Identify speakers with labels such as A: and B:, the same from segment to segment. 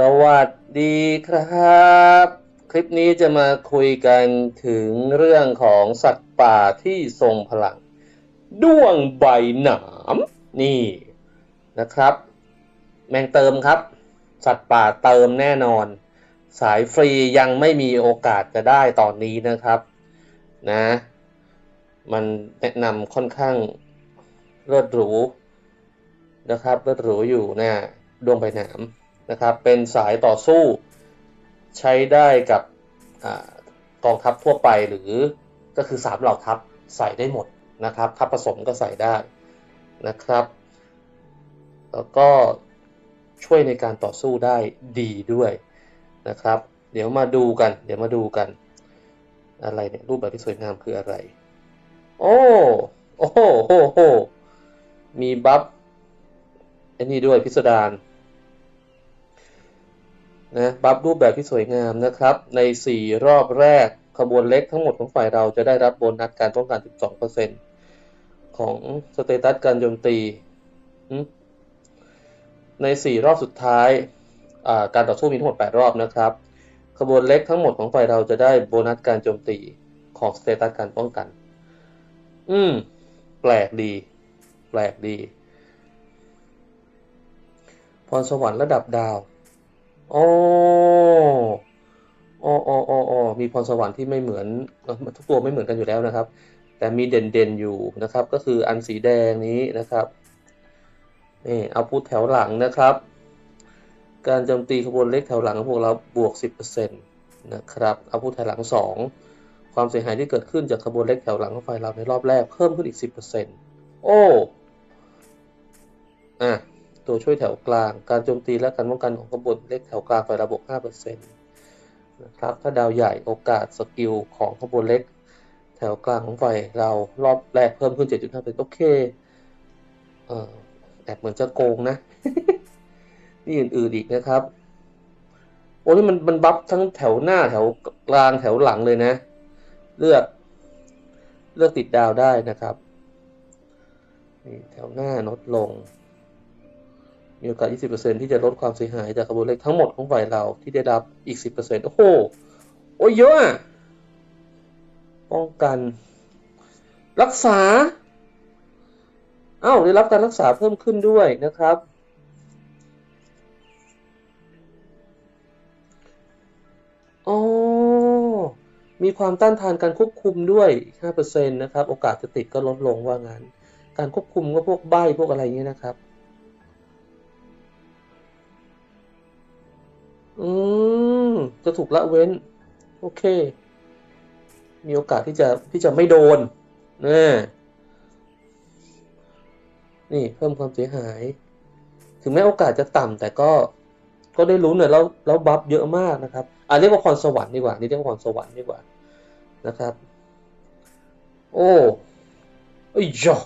A: สวัสดีครับ คลิปนี้จะมาคุยกันถึงเรื่องของสัตว์ป่าที่ทรงพลัง ด้วงใบหนามนี่นะครับ แมงเติมครับ สัตว์ป่าเติมแน่นอน สายฟรียังไม่มีโอกาสจะได้ตอนนี้นะครับนะ มันแนะนำค่อนข้างเลิศหรูนะครับเลิศหรูอยู่นะดวงใบหนาม นะครับเป็นสายต่อสู้ใช้ได้กับกองทัพทั่วไปหรือก็คือสามเหล่าทัพใส่ได้หมดนะครับทัพผสมก็ใส่ได้นะครับ แล้วก็ช่วยในการต่อสู้ได้ดีด้วยนะครับ เดี๋ยวมาดูกัน เดี๋ยวมาดูกัน อะไรเนี่ยรูปแบบที่สวยงามคืออะไร โอ้โอ้โหโหโหมีบัฟอันนี้ด้วยพิสดาร นะบัฟรูปแบบที่สวยงามนะครับ ใน 4 รอบแรกขบวนเล็กทั้งหมดของฝ่ายเราจะได้รับโบนัสการป้องกัน 12%ของสเตตัสการโจมตี ใน 4 รอบสุดท้ายการต่อสู้มีทั้งหมด 8 รอบนะครับ ขบวนเล็กทั้งหมดของฝ่ายเราจะได้โบนัสการโจมตีของสเตตัสการป้องกัน อืม แปลกดี แปลกดี พรสวรรค์ระดับดาว อ๋ออ๋ออ๋ออ๋อมีพรสวรรค์ที่ไม่เหมือนทุกตัวไม่เหมือนกันอยู่แล้วนะครับ แต่มีเด่นๆอยู่นะครับ ก็คืออันสีแดงนี้นะครับนี่เอาพุทแถวหลังนะครับ การโจมตีขบวนเล็กแถวหลังของพวกเราบวก 10%นะครับเอาพุทแถวหลัง 2 ความเสียหายที่เกิดขึ้นจากขบวนเล็กแถวหลังของไฟเราในรอบแรกเพิ่มขึ้นอีก 10%โอ้อะ ตัวช่วยแถวกลาง การโจมตีและการป้องกันของขบวนเล็กแถวกลางไประบบ5%นะครับ ถ้าดาวใหญ่โอกาสสกิลของขบวนเล็ก แถวกลางของไฟเรารอบแรกเพิ่มขึ้น 7.5%โอเคเออแอบเหมือนจะโกงนะ นี่อื่นๆอีกนะครับ โอ้นี่มันมันบัฟทั้งแถวหน้าแถวกลางแถวหลังเลยนะ เลือก เลือกติดดาวได้นะครับ นี่แถวหน้าลดลง มีโอกาส 20%ที่จะลดความเสียหายจากขบวนเล็กทั้งหมดของฝ่ายเราที่ได้รับอีก 10%โอ้โห โอ้ยเยอะอะป้องกัน รักษา เอ้า ได้รับการรักษาเพิ่มขึ้นด้วยนะครับ อ๋อ มีความต้านทานการควบคุมด้วย5%นะครับ โอกาสจะติดก็ลดลงว่างั้น การควบคุมก็พวกใบพวกอะไรเงี้ยนะครับ อืม จะถูกละเว้น โอเค มีโอกาสที่จะที่จะไม่โดนนี่นี่เพิ่มความเสียหาย ถึงแม้โอกาสจะต่ำแต่ก็ก็ได้รู้เนี่ยแล้วแล้วบัฟเยอะมากนะครับอันนี้ก็พรสวรรค์ดีกว่านี่เรียกว่าพรสวรรค์ดีกว่านะครับ โอ้ไอ้ยา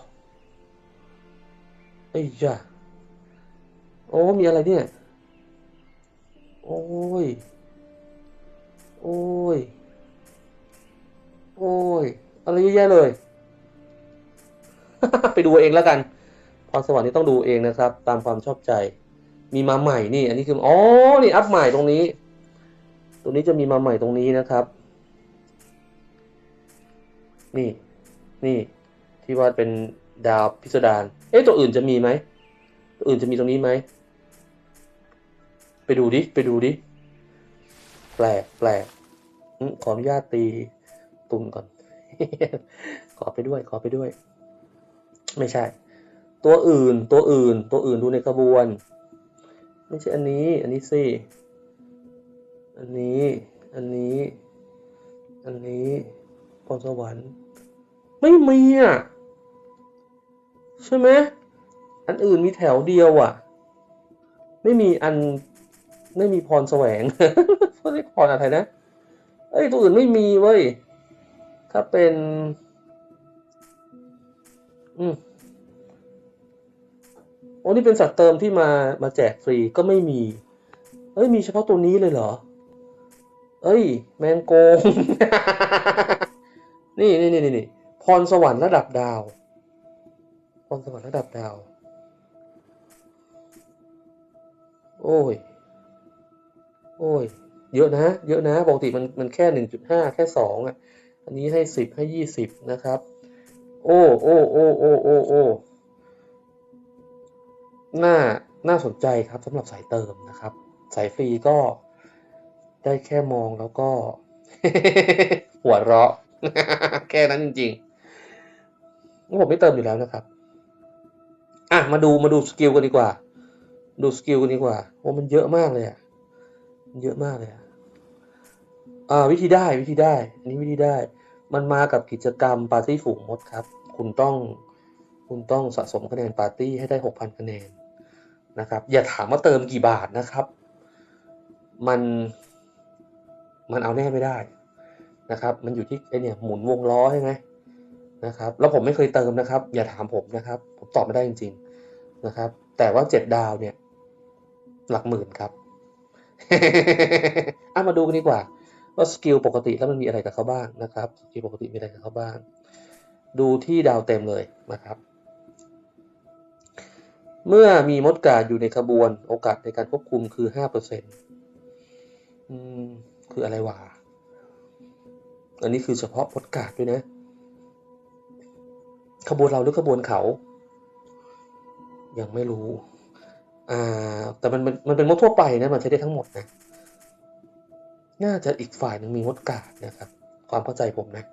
A: ไอ้ยาโอ้มีอะไรเนี่ย โอ้ย โอ้ย โอ้ย อะไรเยอะแยะเลย ไปดูเองแล้วกัน พรสวรรค์นี่ต้องดูเองนะครับ ตามความชอบใจ มีมาใหม่นี่ อันนี้คือ อ๋อ นี่อัพใหม่ตรงนี้ ตรงนี้จะมีมาใหม่ตรงนี้นะครับ นี่ นี่ ที่ว่าเป็นดาวพิสดาร เอ๊ะ ตัวอื่นจะมีไหม ตัวอื่นจะมีตรงนี้ไหม ไปดูดิ ไปดูดิ แปลกแปลกขออนุญาตตีตุนก่อน ขอไปด้วย ขอไปด้วย ไม่ใช่ ตัวอื่น ตัวอื่น ตัวอื่นดูในกระบวน ไม่ใช่อันนี้ อันนี้สิ อันนี้ อันนี้ อันนี้พรสวรรค์ ไม่มีอะ ใช่ไหม อันอื่นมีแถวเดียวอะ ไม่มีอัน ไม่มีพรแสวงเขาเรียกพรอะไรนะเอ้ตัวอื่นไม่มีเว้ย ถ้าเป็น อืมโอ้นี่เป็นสัตว์เติมที่มามาแจกฟรีก็ไม่มี เอ้ย มีเฉพาะตัวนี้เลยเหรอ เอ้ย แมงโกง นี่นี่นี่นี่พรสวรรค์ระดับดาว พรสวรรค์ระดับดาว โอ้ย โอ้ย เยอะนะ เยอะนะปกติมันมันแค่หนึ่งจุดห้าแค่สองอะ อันนี้ให้สิบให้ยี่สิบนะครับ โอ้โอ้โอ้โอ้โอ้โอ้น่าน่าสนใจครับสำหรับสายเติมนะครับ สายฟรีก็ได้แค่มองแล้วก็ หัวเราะ แค่นั้นจริงๆผมไม่เติมอยู่แล้วนะครับ อะมาดูมาดูสกิลกันดีกว่า ดูสกิลกันดีกว่าโอ้มันเยอะมากเลยอะ เยอะมากเลยอ่า วิธีได้วิธีได้ อันนี้วิธีได้ มันมากับกิจกรรมปาร์ตี้ฝูงมดครับ คุณต้องคุณต้องสะสมคะแนนปาร์ตี้ให้ได้หกพันคะแนนนะครับ อย่าถามว่าเติมกี่บาทนะครับ มันมันเอาแน่ไม่ได้นะครับ มันอยู่ที่ไอเนี่ยหมุนวงล้อใช่ไหมนะครับ แล้วผมไม่เคยเติมนะครับ อย่าถามผมนะครับ ผมตอบไม่ได้จริง ๆนะครับ แต่ว่าเจ็ดดาวเนี่ย หลักหมื่นครับ เอะมาดูกันดีกว่า ว่าสกิลปกติแล้วมันมีอะไรกับเขาบ้างนะครับสกิลปกติมีอะไรกับเขาบ้าง ดูที่ดาวเต็มเลยนะครับ เมื่อมีมดกาดอยู่ในขบวนโอกาสในการควบคุมคือห้าเปอร์เซ็นต์คืออะไรวะอันนี้คือเฉพาะมดกาดด้วยนะ ขบวนเราหรือขบวนเขา ยังไม่รู้ อ่าแต่มันมันมันเป็นมดทั่วไปนะมันใช้ได้ทั้งหมดนะน่าจะอีกฝ่ายหนึ่งมีมดกาดนะครับ ความเข้าใจผมนะ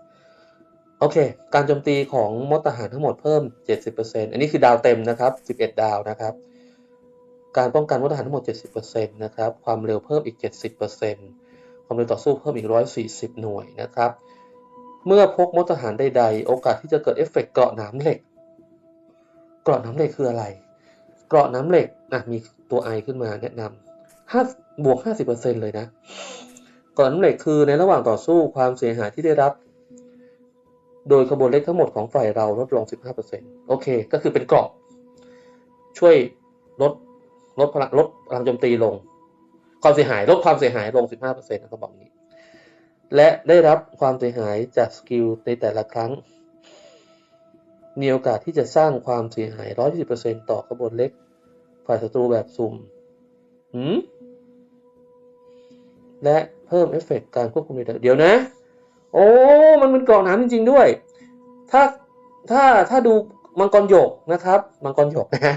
A: โอเค การโจมตีของมดทหารทั้งหมดเพิ่ม 70%อันนี้คือดาวเต็มนะครับ 11 ดาวนะครับ การป้องกันมดทหารทั้งหมด 70%นะครับ ความเร็วเพิ่มอีก 70%ความเร็วต่อสู้เพิ่มอีก 140 หน่วยนะครับ เมื่อพกมดทหารใดๆ โอกาสที่จะเกิดเอฟเฟกต์เกราะหนามเหล็ก เกราะหนามเหล็กคืออะไร เกราะน้ำเหล็กอะมีตัวไอขึ้นมาแนะนำห้าบวก 50%เลยนะเกราะน้ำเหล็กคือในระหว่างต่อสู้ความเสียหายที่ได้รับ โดยขบวนเล็กทั้งหมดของฝ่ายเราลดลง 15%โอเค ก็คือเป็นเกราะ ช่วยลดลดพลังลดพลังโจมตีลง ความเสียหายลดความเสียหายลง 15%นะเขาบอกนี้ และได้รับความเสียหายจากสกิลในแต่ละครั้ง มีโอกาสที่จะสร้างความเสียหาย 120%ต่อขบวนเล็ก ฝ่ายศัตรูแบบสุ่มหืมและเพิ่มเอฟเฟกต์การควบคุมในเดี๋ยวนะ โอ้ มันเป็นกรอกน้ำจริง ๆ ด้วย ถ้า ถ้า ถ้าดูมังกรหยกนะครับ มังกรหยกนะ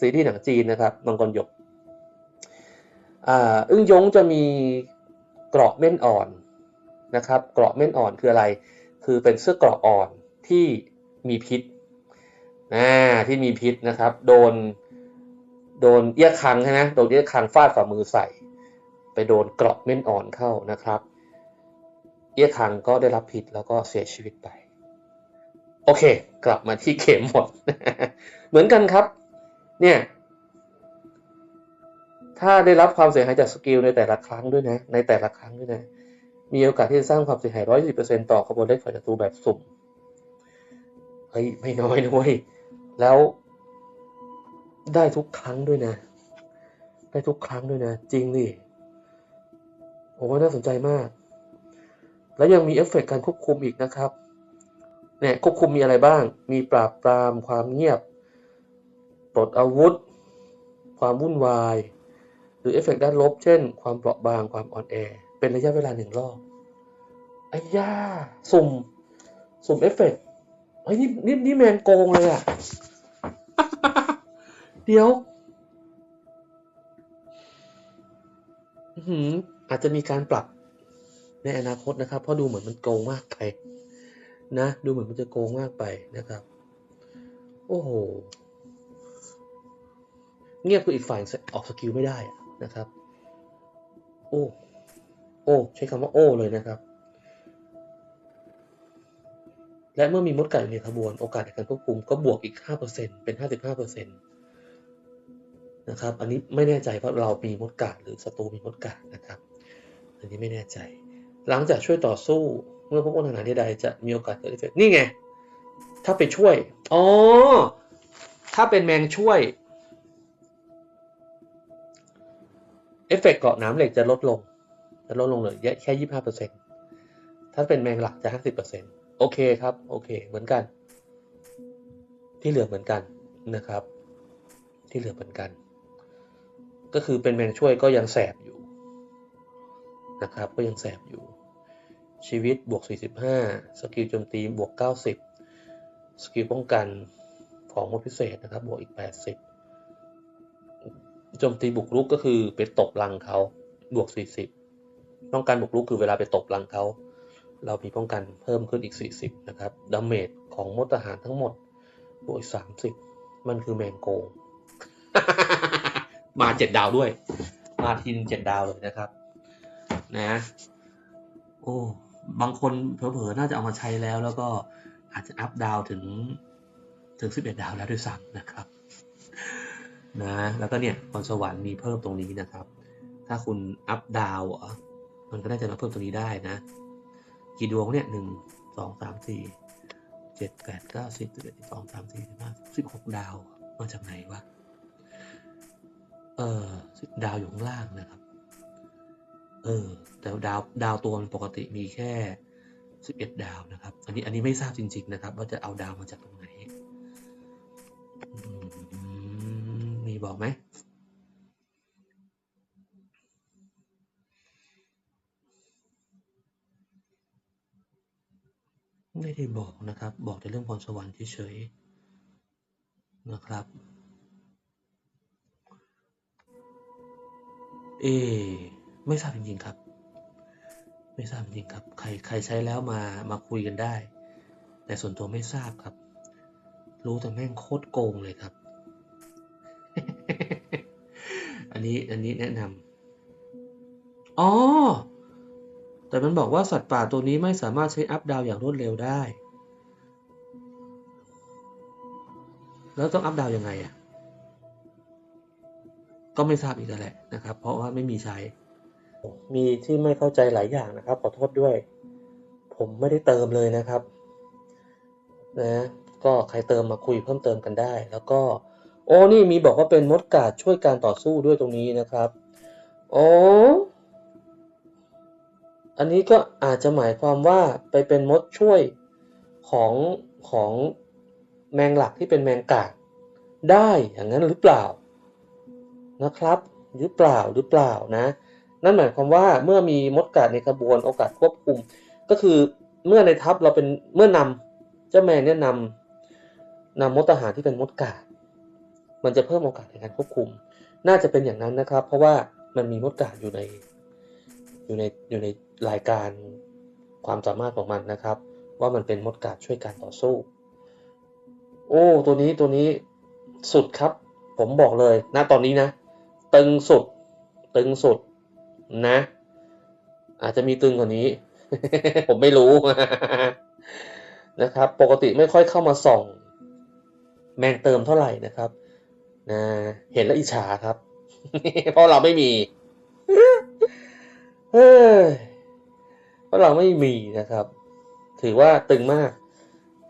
A: ซีรีส์หนังจีนนะครับ มังกรหยก อ่า อึ้งยงจะมีเกราะเม่นอ่อนนะครับ เกราะเม่นอ่อนคืออะไร คือเป็นเสื้อเกราะอ่อนที่ มีพิษอ่าที่มีพิษนะครับ โดน โดนเอี้ยคังใช่ไหมโดนเอี้ยคังฟาดฝ่ามือใส่ ไปโดนเกราะเม่นอ่อนเข้านะครับ เอี้ยคังก็ได้รับพิษแล้วก็เสียชีวิตไป โอเค กลับมาที่เข็มหมด เหมือนกันครับ เนี่ยถ้าได้รับความเสียหายจากสกิลในแต่ละครั้งด้วยนะ ในแต่ละครั้งด้วยนะ มีโอกาสที่จะสร้างความเสียหาย110%ต่อขบวนเล็กฝ่ายศัตรูแบบสุ่ม เฮ้ยไม่น้อยนะเว้ยแล้วได้ทุกครั้งด้วยนะ ได้ทุกครั้งด้วยนะ จริงดิผมว่าน่าสนใจมาก แล้วยังมีเอฟเฟกต์การควบคุมอีกนะครับเนี่ยควบคุมมีอะไรบ้าง มีปราบปรามความเงียบปลดอาวุธ ความวุ่นวาย หรือเอฟเฟกต์ด้านลบ เช่น ความเปราะบางความอ่อนแอ เป็นระยะเวลาหนึ่งรอบไอ้ย่าสุ่ม สุ่มเอฟเฟกต์ เฮ้ยนี่นี่นี่แมนโกงเลยอะ เดี๋ยวหืมอาจจะมีการปรับในอนาคตนะครับ เพราะดูเหมือนมันโกงมากไป นะ ดูเหมือนมันจะโกงมากไปนะครับ โอ้โห เงียบคืออีกฝ่ายออกสกิลไม่ได้นะครับ โอ้ โอ้ ใช้คำว่าโอ้เลยนะครับ และเมื่อมีมดไก่อยู่ในขบวนโอกาสในการควบคุมก็บวกอีก 5%เป็น 55%นะครับ อันนี้ไม่แน่ใจเพราะเรามีมดกาดหรือศัตรูมีมดกาดนะครับ อันนี้ไม่แน่ใจ หลังจากช่วยต่อสู้เมื่อพบว่าทหารใดๆจะมีโอกาสเกิดเอฟเฟกต์นี่ไง ถ้าไปช่วย อ๋อ ถ้าเป็นแมงช่วย เอฟเฟกต์เกาะน้ำเหล็กจะลดลง จะลดลงเหลือแค่25%ถ้าเป็นแมงหลักจะ50%โอเคครับ โอเค เหมือนกัน ที่เหลือเหมือนกันนะครับ ที่เหลือเหมือนกัน ก็คือเป็นแมงช่วยก็ยังแสบอยู่นะครับ ก็ยังแสบอยู่ ชีวิตบวก 45 สกิลโจมตีบวก 90 สกิลป้องกันของพิเศษนะครับ บวกอีก 80 โจมตีบุกรุกก็คือไปตบรังเขาบวก 40ป้องกันบุกรุกคือเวลาไปตบรังเขา เรามีป้องกันเพิ่มขึ้นอีก 40 นะครับดาเมจของมดทหารทั้งหมดบวกอีก30 มันคือแมงโกง มาเจ็ดดาวด้วย มาทีนึงเจ็ดดาวเลยนะครับ นะ โอ้บางคนเผลอๆน่าจะเอามาใช้แล้ว แล้วก็อาจจะอัพดาวถึงถึง 11 ดาวแล้วด้วยซ้ำนะครับ นะ แล้วก็เนี่ยพรสวรรค์มีเพิ่มตรงนี้นะครับ ถ้าคุณอัพดาวมันก็น่าจะมาเพิ่มตรงนี้ได้นะ กี่ดวงเนี่ยหนึ่งสองสามสี่เจ็ดแปดเก้าสิบสิบเอ็ดสิบสองสามสี่สิบห้าสิบหกดาวมาจากไหนวะเออดาวอยู่ข้างล่างนะครับ เออ แต่ดาวดาวตัวมันปกติมีแค่สิบเอ็ดดาวนะครับ อันนี้อันนี้ไม่ทราบจริง ๆ นะครับ ว่าจะเอาดาวมาจากตรงไหนมีบอกไหม ไม่ได้บอกนะครับ บอกแต่เรื่องพรสวรรค์เฉยๆนะครับ เอ ไม่ทราบจริงๆครับ ไม่ทราบจริงๆครับ ใครใครใช้แล้วมามาคุยกันได้ แต่ส่วนตัวไม่ทราบครับ รู้แต่แม่งโคตรโกงเลยครับ อันนี้อันนี้แนะนำอ๋อ แต่มันบอกว่าสัตว์ป่าตัวนี้ไม่สามารถใช้อัพดาวอย่างรวดเร็วได้ แล้วต้องอัพดาวยังไงอะ ก็ไม่ทราบอีกแล้วแหละนะครับ เพราะว่าไม่มีใช้ มีที่ไม่เข้าใจหลายอย่างนะครับ ขอโทษด้วย ผมไม่ได้เติมเลยนะครับ นะ ก็ใครเติมมาคุยเพิ่มเติมกันได้ แล้วก็ โอ้นี่มีบอกว่าเป็นมดกาดช่วยการต่อสู้ด้วยตรงนี้นะครับ โอ้ อันนี้ก็อาจจะหมายความว่าไปเป็นมดช่วยของของแมงหลักที่เป็นแมงกาดได้อย่างนั้นหรือเปล่านะครับ หรือเปล่าหรือเปล่านะ นั่นหมายความว่าเมื่อมีมดกาดในขบวนโอกาสควบคุม ก็คือเมื่อในทัพเราเป็นเมื่อนำเจ้าแมนเนี่ยนำนำมดทหารที่เป็นมดกาดมันจะเพิ่มโอกาสในการควบคุม น่าจะเป็นอย่างนั้นนะครับ เพราะว่ามันมีมดกาดอยู่ใน อยู่ในอยู่ในรายการความสามารถของมันนะครับ ว่ามันเป็นมดกาดช่วยการต่อสู้ โอ้ ตัวนี้ตัวนี้สุดครับ ผมบอกเลยณตอนนี้นะ ตึงสุด ตึงสุดนะ อาจจะมีตึงกว่านี้ ผมไม่รู้นะครับ ปกติไม่ค่อยเข้ามาส่อง แมงเติมเท่าไหร่นะครับนะเห็นแล้วอิจฉาครับ เพราะเราไม่มี เฮ้ยพราะเราไม่มีนะครับ ถือว่าตึงมาก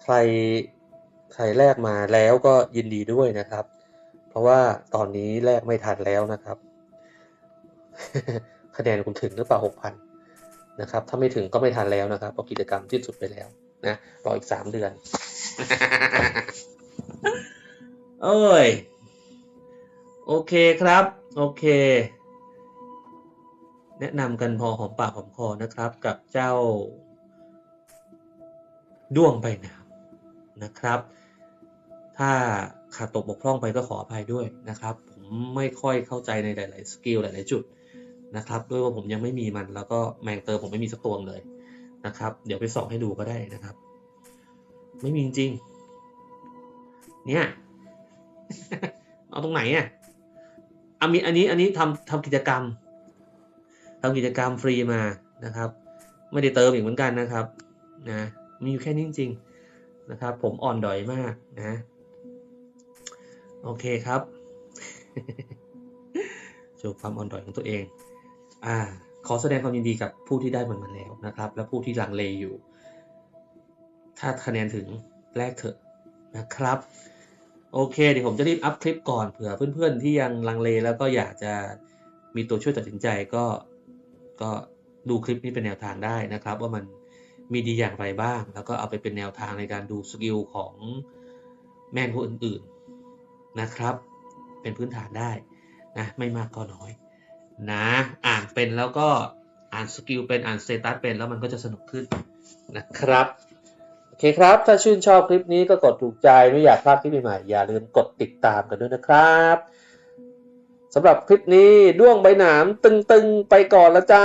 A: ใครใครแลกมาแล้วก็ยินดีด้วยนะครับ เพราะว่าตอนนี้แลกไม่ทันแล้วนะครับ คะแนนคุณถึงหรือเปล่าหกพันนะครับ ถ้าไม่ถึงก็ไม่ทันแล้วนะครับเพราะกิจกรรมสิ้นสุดไปแล้วนะรออีกสามเดือน โอ้ย โอเคครับ โอเค แนะนำกันพอหอมปากหอมคอนะครับ กับเจ้าด้วงใบหนามนะครับ ถ้าขาดตกบกพร่องไปก็ขออภัยด้วยนะครับ ผมไม่ค่อยเข้าใจในหลาย ๆ สกิลหลาย ๆ จุดนะครับ ด้วยว่าผมยังไม่มีมันแล้วก็แมงเตอร์ผมไม่มีสักตัวเลยนะครับ เดี๋ยวไปส่องให้ดูก็ได้นะครับ ไม่มีจริง เนี่ย เอาตรงไหนอะอามีอันนี้อันนี้ทำทำกิจกรรม ทำกิจกรรมฟรีมานะครับ ไม่ได้เติมอีกเหมือนกันนะครับนะมีอยู่แค่นี้จริงๆนะครับ ผมอ่อนดอยมากนะโอเคครับโชว์ความอ่อนดอยของตัวเองอ่าขอแสดงความยินดีกับผู้ที่ได้มันมาแล้วนะครับ และผู้ที่ลังเลอยู่ ถ้าคะแนนถึงแรกเถอะนะครับ โอเค เดี๋ยวผมจะรีบอัพคลิปก่อนเผื่อเพื่อนๆที่ยังลังเลแล้วก็อยากจะมีตัวช่วยตัดสินใจก็ ก็ดูคลิปนี้เป็นแนวทางได้นะครับ ว่ามันมีดีอย่างไรบ้าง แล้วก็เอาไปเป็นแนวทางในการดูสกิลของแม่นผู้อื่นๆนะครับ เป็นพื้นฐานได้นะไม่มากก็น้อยนะอ่านเป็นแล้วก็อ่านสกิลเป็นอ่านสเตตัสเป็นแล้วมันก็จะสนุกขึ้นนะครับโอเคครับ ถ้าชื่นชอบคลิปนี้ก็กดถูกใจไม่อยากพลาดคลิปใหม่ๆอย่าลืมกดติดตามกันด้วยนะครับ สำหรับคลิปนี้ด้วงใบหนามตึงๆ ไปก่อนละจ้า